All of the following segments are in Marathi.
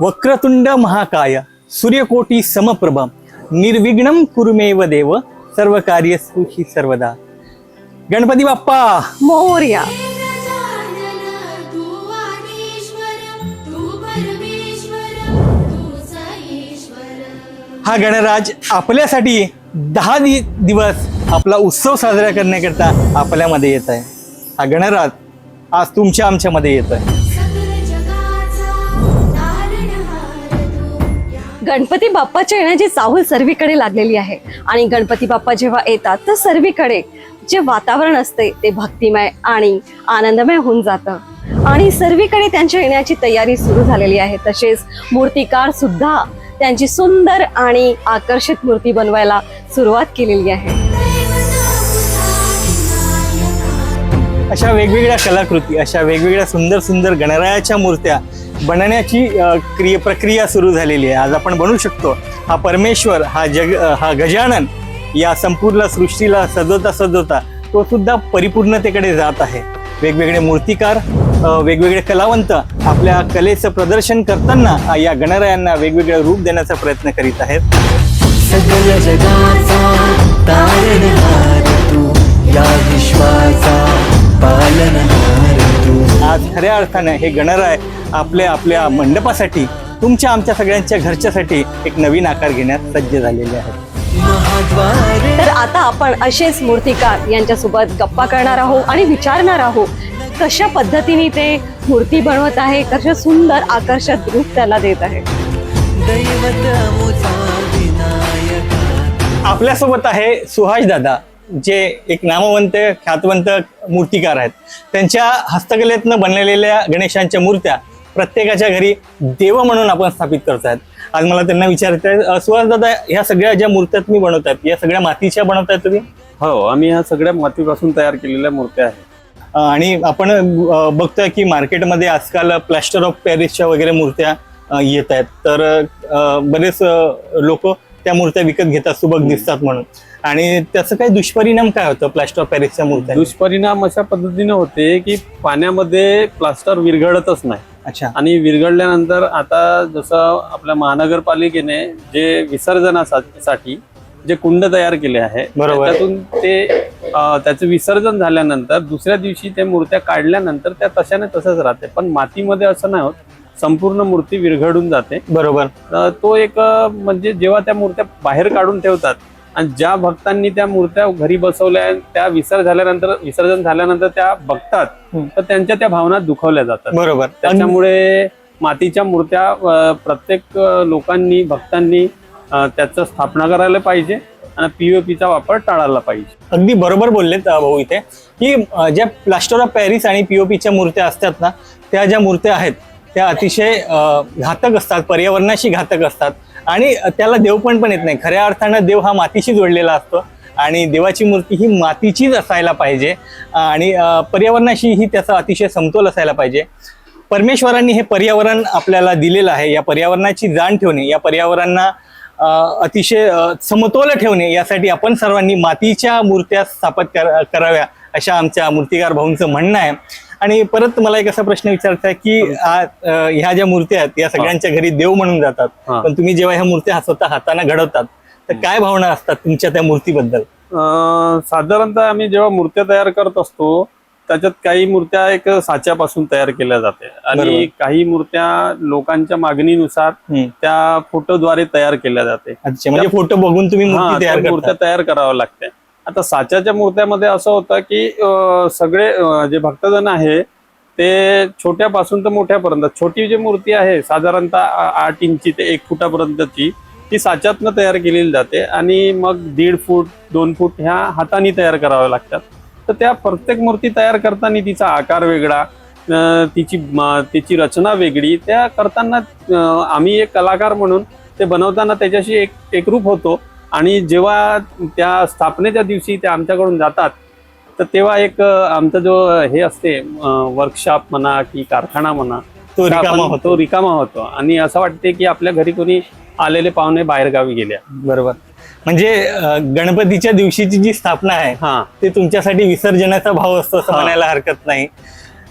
वक्रतुंड महाकाय सूर्यकोटी समप्रभ निर्विघ्नं कुरुमेव देव सर्व कार्यस्ु हि सर्वदा. गणपती बाप्पा! मोर्या! हा गणराज आपल्यासाठी दहा दि दिवस आपला उत्सव साजरा करण्याकरता आपल्यामध्ये येत आहे. हा गणराज आज तुमच्या आमच्यामध्ये येत आहे. गणपती बाप्पाच्या येण्याची चाहूल सर्वीकडे लागलेली आहे. आणि गणपती बाप्पा जेव्हा येतात तर सर्वीकडे जे वातावरण असते ते भक्तिमय आणि आनंदमय होऊन जातं. आणि सर्वीकडे त्यांच्या येण्याची तयारी सुरू झालेली आहे. तसेच मूर्तिकार सुद्धा त्यांची सुंदर आणि आकर्षित मूर्ती बनवायला सुरुवात केलेली आहे. अशा वेगवेगळ्या कलाकृती अशा वेगवेगळ्या सुंदर सुंदर गणरायाच्या मूर्त्या बनण्याची क्रिय प्रक्रिया सुरू झालेली आहे. आज आपण बनू शकतो हा परमेश्वर हा जग हा गजानन या संपूर्ण सृष्टीला सजवता सजवता तो सुद्धा परिपूर्णतेकडे जात आहे. वेगवेगळे मूर्तिकार वेगवेगळे कलावंत आपल्या कलेचं प्रदर्शन करताना या गणरायांना वेगवेगळं रूप देण्याचा प्रयत्न करीत आहेत. सकल जगाचा या विश्वाचा पालनहार आज खऱ्या अर्थानं हे गणराय आपल्या आपल्या मंडपासाठी तुमच्या आमच्या सगळ्यांच्या घरच्यासाठी एक नवीन आकार घेण्यास सज्ज झालेले आहेत. तर आता आपण असेच मूर्तिकार यांच्यासोबत गप्पा करणार आहोत आणि विचारणार आहोत कशा पद्धतीने ते मूर्ती बनवत आहे कशा सुंदर आकर्षक रूप त्याला देत आहे? आपल्यासोबत आहे सुहास दादा. जे एक नामवंत ख्यातवंत मूर्तिकार आहेत. त्यांच्या हस्तकलेतनं बनलेल्या गणेशांच्या मूर्त्या प्रत्येकाच्या घरी देव म्हणून आपण स्थापित करत आहेत. आज मला त्यांना विचारायचं सुहास दादा ह्या सगळ्या ज्या मूर्त्या तुम्ही बनवतात या सगळ्या मातीच्या बनवताय तुम्ही? हो आम्ही ह्या सगळ्या मातीपासून तयार केलेल्या मूर्त्या आहेत. आणि आपण बघतोय की मार्केटमध्ये आजकाल प्लॅस्टर ऑफ पॅरिसच्या वगैरे मूर्त्या येत आहेत. तर बरेच लोक त्या मूर्त्या विकत घेतात सुबक दिसतात म्हणून. आणि त्याचं काही दुष्परिणाम काय होतं प्लॅस्टर ऑफ पॅरिसच्या मूर्त्या दुष्परिणाम अशा पद्धतीने होते की पाण्यामध्ये प्लास्टर विरघळतच नाही. अच्छा. आणि विरघळल्यानंतर आता जसं आपल्या महानगरपालिकेने जे विसर्जनासाठी जे कुंड तयार केले आहे बरोबर. त्यातून ते त्याचं विसर्जन झाल्यानंतर दुसऱ्या दिवशी ते मूर्त्या काढल्यानंतर त्या तशाने तसंच राहते. पण मातीमध्ये असं नाही होत. संपूर्ण मूर्ती विरघळून जाते. बरोबर. तो एक म्हणजे जेव्हा त्या मूर्त्या बाहेर काढून ठेवतात आणि ज्या भक्तांनी त्या मूर्त्या घरी बसवल्या त्या विसर्ज झाल्यानंतर विसर्जन झाल्यानंतर त्या बघतात. तर त्यांच्या त्या भावना दुखावल्या जातात. बरोबर. त्याच्यामुळे मातीच्या मूर्त्या प्रत्येक लोकांनी भक्तांनी त्याचं स्थापना करायला पाहिजे आणि पीओपीचा वापर टाळायला पाहिजे. अगदी बरोबर बोललेत भाऊ इथे. की ज्या प्लास्टर ऑफ पॅरिस आणि पीओपीच्या मूर्त्या असतात ना त्या ज्या मूर्त्या आहेत त्या अतिशय घातक असतात पर्यावरणाशी घातक असतात. आणि त्याला देवपण पण येत नाही. खऱ्या अर्थानं देव हा मातीशी जोडलेला असतो आणि देवाची मूर्ती ही मातीचीच असायला पाहिजे. आणि पर्यावरणाशीही त्याचा अतिशय समतोल असायला पाहिजे. परमेश्वरांनी हे पर्यावरण आपल्याला दिलेलं आहे. या पर्यावरणाची जाण ठेवणे या पर्यावरणांना अतिशय समतोल ठेवणे यासाठी आपण सर्वांनी मातीच्या मूर्त्या स्थापित कर- कराव्या अशा आमच्या मूर्तिकार भाऊंचं म्हणणं आहे. आणि परत मला एक असा प्रश्न आहे की ह्या ज्या मूर्त्या आहेत या सगळ्यांच्या घरी देव म्हणून जातात. पण तुम्ही जेव्हा ह्या मूर्त्या स्वतः हाताने घडवतात तर काय भावना असतात तुमच्या त्या मूर्तीबद्दल? साधारणतः आम्ही जेव्हा मूर्त्या तयार करत असतो त्याच्यात काही मूर्त्या एक साच्यापासून तयार केल्या जाते. आणि काही मूर्त्या लोकांच्या मागणीनुसार. त्या फोटोद्वारे तयार केल्या जाते. म्हणजे फोटो बघून तुम्ही मूर्ती मूर्त्या तयार कराव्या लागते. आता साच्याच्या मूर्त्यामध्ये असं होतं की सगळे जे भक्तजन आहे ते छोट्यापासून तर मोठ्यापर्यंत छोटी जी मूर्ती आहे साधारणतः आठ इंची ते एक फुटापर्यंतची ती साच्यातनं तयार केलेली जाते आणि मग दीड फूट दोन फूट ह्या हाताने तयार कराव्या लागतात. तर त्या प्रत्येक मूर्ती तयार करताना तिचा आकार वेगळा तिची तिची रचना वेगळी. त्या करताना आम्ही एक कलाकार म्हणून ते बनवताना त्याच्याशी एक एकरूप होतो. आणि जेव्हा त्या स्थापनेच्या दिवशी ते आमच्याकडून जातात तर तेव्हा एक आमचा जो हे असते वर्कशॉप म्हणा की कारखाना म्हणा तो रिकामा होतो. रिकामा होतो. आणि असं वाटते की आपल्या घरी कोणी आलेले पाहुणे बाहेरगावी गेल्या बरोबर. म्हणजे गणपतीच्या दिवशीची जी स्थापना आहे हा. ते तुमच्यासाठी विसर्जनाचा भाव असतो असं. म्हणायला हरकत नाही.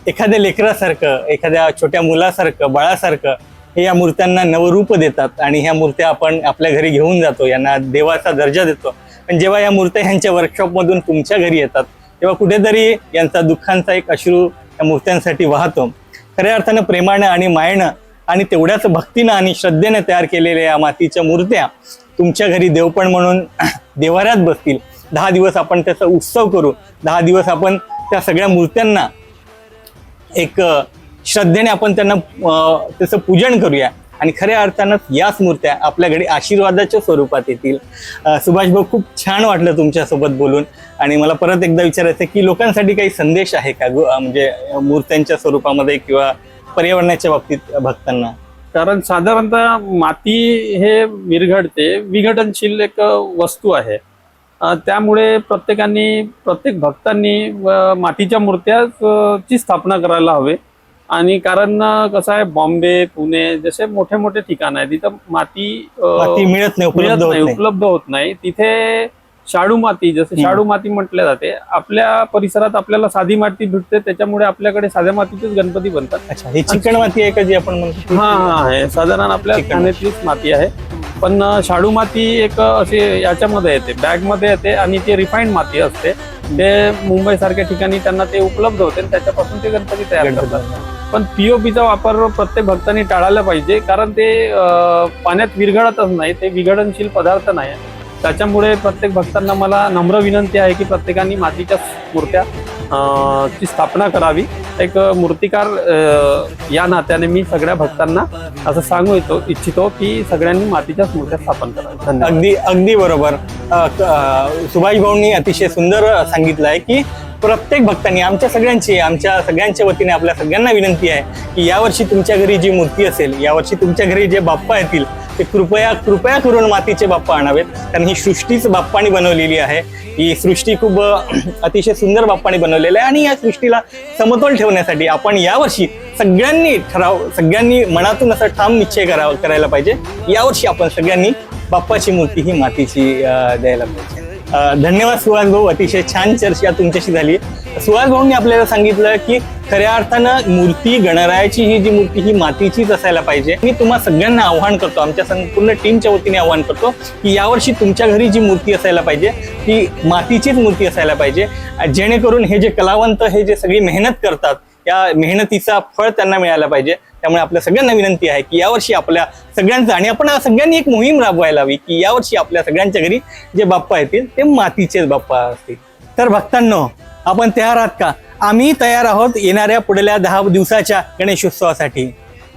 एखाद्या लेकरासारखं एखाद्या छोट्या मुलासारखं बाळासारखं हे या मूर्त्यांना नवरूप देतात आणि ह्या मूर्त्या आपण आपल्या घरी घेऊन जातो यांना देवाचा दर्जा देतो. पण जेव्हा या मूर्त्या ह्यांच्या वर्कशॉपमधून तुमच्या घरी येतात तेव्हा कुठेतरी यांचा दुःखांचा एक अश्रू या मूर्त्यांसाठी वाहतो. खऱ्या अर्थानं प्रेमानं आणि मायेनं आणि तेवढ्याच भक्तीनं आणि श्रद्धेनं तयार केलेल्या या मातीच्या मूर्त्या तुमच्या घरी देवपण म्हणून देवाऱ्यात बसतील. दहा दिवस आपण त्याचा उत्सव करू. दहा दिवस आपण त्या सगळ्या मूर्त्यांना एक श्रद्धेने आपण त्यांना त्याचं पूजन करूया. आणि खऱ्या अर्थानं याच मूर्त्या आपल्याकडे आशीर्वादाच्या स्वरूपात येतील. सुभाष भाऊ खूप छान वाटलं तुमच्यासोबत बोलून. आणि मला परत एकदा विचारायचं की लोकांसाठी काही संदेश आहे का म्हणजे मूर्त्यांच्या स्वरूपामध्ये किंवा पर्यावरणाच्या बाबतीत भक्तांना? कारण साधारणतः माती हे विरघडते विघटनशील एक वस्तू आहे. त्यामुळे प्रत्येकाने प्रत्येक भक्तांनी मातीच्या मूर्त्या ची स्थापना करायला हवे. आणि कारण कसं आहे बॉम्बे पुणे जसे मोठे मोठे ठिकाण आहे तिथं माती मिळत नाही उपलब्ध मिळत होत नाही उपलब्ध होत नाही. तिथे शाडू माती जसे शाडू माती म्हटले जाते आपल्या परिसरात आपल्याला साधी माती भेटते त्याच्यामुळे आपल्याकडे साध्या मातीचेच गणपती बनतात. अच्छा ही चिकण माती आहे का जी आपण म्हणतो हा हा आहे साधारण आपल्या चिकन खाण्यातलीच माती आहे. पण शाडू माती एक अ, अशी याच्यामध्ये येते बॅगमध्ये येते आणि ती रिफाईंड माती असते. ते मुंबई सारख्या ठिकाणी त्यांना ते उपलब्ध होते आणि त्याच्यापासून ते गणपती तयार. करतात. पण पीओपीचा वापर प्रत्येक भक्तांनी टाळायला पाहिजे कारण ते पाण्यात विरघळतच नाही ते विघटनशील पदार्थ नाही. त्याच्यामुळे प्रत्येक भक्तांना मला नम्र विनंती आहे की प्रत्येकाने मातीच्या मूर्त्या ची स्थापना करावी. एक मूर्तिकार या नात्याने मी सगळ्या भक्तांना असं सांगू येतो इच्छितो की सगळ्यांनी मातीच्याच मूर्त्या स्थापन कराव्या. अगदी अगदी बरोबर. सुभाष भाऊंनी अतिशय सुंदर सांगितलं आहे की प्रत्येक भक्तांनी आमच्या सगळ्यांची आमच्या सगळ्यांच्या वतीने आपल्या सगळ्यांना विनंती आहे की यावर्षी तुमच्या घरी जी मूर्ती असेल यावर्षी तुमच्या घरी जे बाप्पा येतील ते कृपया कृपया करून मातीचे बाप्पा आणावेत. कारण ही सृष्टीच बाप्पाने बनवलेली आहे. ही सृष्टी खूप अतिशय सुंदर बाप्पाने बनवलेली आहे आणि या सृष्टीला समतोल ठेवण्यासाठी आपण यावर्षी सगळ्यांनी ठराव सगळ्यांनी मनातून असा ठाम निश्चय करावा करायला पाहिजे. यावर्षी आपण सगळ्यांनी बाप्पाची मूर्ती ही मातीची द्यायला पाहिजे. धन्यवाद सुहास भाऊ अतिशय छान चर्चा तुमच्याशी झाली. सुहास भाऊंनी आपल्याला सांगितलं की खऱ्या अर्थानं मूर्ती गणरायाची ही जी मूर्ती ही मातीचीच असायला पाहिजे. मी तुम्हा सगळ्यांना आव्हान करतो आमच्या संपूर्ण टीमच्या वतीने आव्हान करतो की यावर्षी तुमच्या घरी जी मूर्ती असायला पाहिजे ती मातीचीच मूर्ती असायला पाहिजे. जेणेकरून हे जे कलावंत हे जे सगळी मेहनत करतात या मेहनतीचा फळ त्यांना मिळायला पाहिजे. त्यामुळे आपल्या सगळ्यांना विनंती आहे की यावर्षी आपल्या सगळ्यांचं आणि आपण सगळ्यांनी एक मोहीम राबवायला हवी की यावर्षी आपल्या सगळ्यांच्या घरी जे बाप्पा येतील ते मातीचेच बाप्पा असतील. तर भक्तांनो आपण तयार आहात का? आम्ही तयार आहोत येणाऱ्या पुढल्या दहा दिवसाच्या गणेशोत्सवासाठी.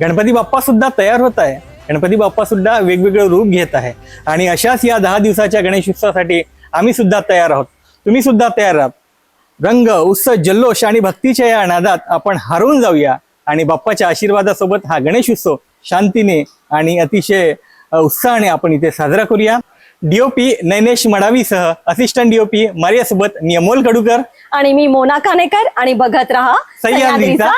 गणपती बाप्पा सुद्धा तयार होत आहे. गणपती बाप्पा सुद्धा वेगवेगळं रूप घेत आहे. आणि अशाच या दहा दिवसाच्या गणेशोत्सवासाठी आम्ही सुद्धा तयार आहोत. तुम्ही सुद्धा तयार आहात. रंग उत्सव जल्लोष आणि भक्तीच्या या नादात आपण हरवून जाऊया. आणि बाप्पाच्या आशीर्वादासोबत हा गणेश उत्सव शांतीने आणि अतिशय उत्साहाने आपण इथे साजरा करूया. डीओपी नैनेश मडावीसह असिस्टंट डीओपी मारियासोबत मी अमोल कडूकर. आणि मी मोना कानेकर आणि बघत राहा सह्याद्रीचा.